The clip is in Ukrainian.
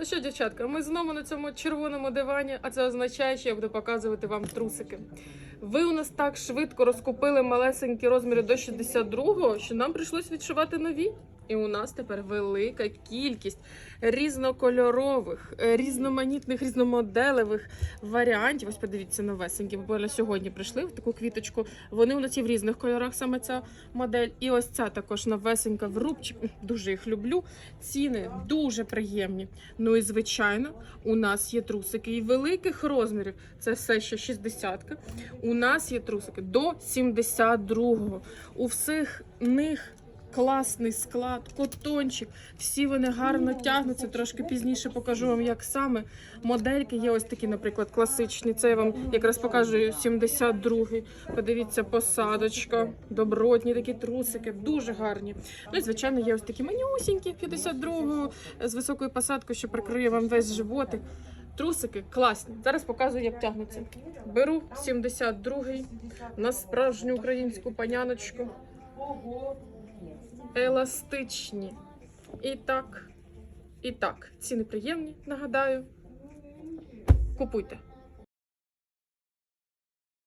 Ну що, дівчатка, ми знову на цьому червоному дивані, а це означає, що я буду показувати вам трусики. Ви у нас так швидко розкупили малесенькі розміри до 62-го, що нам прийшлось відшивати нові. І у нас тепер велика кількість різнокольорових, е, різноманітних, різномоделевих варіантів. Ось подивіться новесенькі. Буквально сьогодні прийшли в таку квіточку. Вони у нас є в різних кольорах, саме ця модель. І ось ця також новесенька в рубчик. Дуже їх люблю. Ціни дуже приємні. Ну і звичайно, у нас є трусики і великих розмірів. Це все ще 60 У нас є трусики до 72-го. У всіх них. Класний склад, котончик. Всі вони гарно тягнуться. Трошки пізніше покажу вам, як саме модельки є. Ось такі, наприклад, класичні. Це я вам якраз покажу 72-й. Подивіться, посадочка, добротні такі трусики, дуже гарні. Ну і звичайно, є ось такі манюсінькі 52-го з високою посадкою, що прикриє вам весь животик. Трусики класні. Зараз показую, як тягнуться. Беру 72-й на справжню українську паняночку. Еластичні. І так, і так. Ціни приємні, нагадаю. Купуйте.